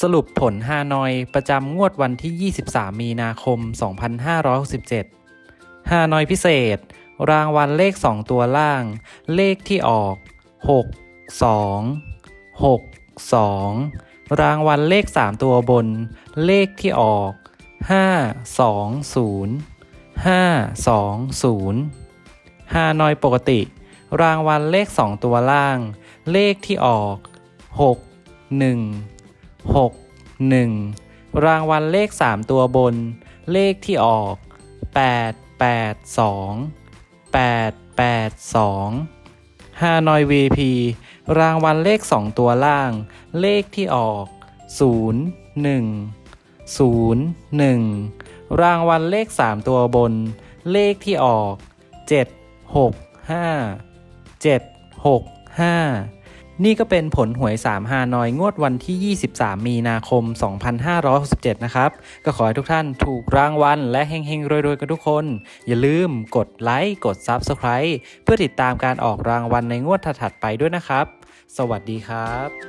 สรุปผลฮานอยประจำงวดวันที่ 23 มีนาคม 2567ฮานอยพิเศษ รางวัลเลข 2 ตัวล่าง เลขที่ออก 6 2 6 2 รางวัลเลข 3 ตัวบน เลขที่ออก 5 2 0 5 2 0ฮานอยปกติ รางวัลเลข 2 ตัวล่าง เลขที่ออก 6 1 6 1 รางวัลเลข 3 ตัวบน เลขที่ออก 8 8 2 8 8 2ฮานอย VP รางวัลเลข 2 ตัวล่าง เลขที่ออก 0 1 0 1 รางวัลเลข 3 ตัวบน เลขที่ออก 7 6 5 7 6 5 นี่ก็เป็นผลหวย 3 ฮานอยงวดวันที่ 23 มีนาคม 2567 นะครับ ก็ขอให้ทุกท่านถูกรางวัลและเฮงๆ รวยๆ กันทุกคน อย่าลืมกดไลค์ กด Subscribe เพื่อติดตามการออกรางวัลในงวดถัดๆไปด้วยนะครับ สวัสดีครับ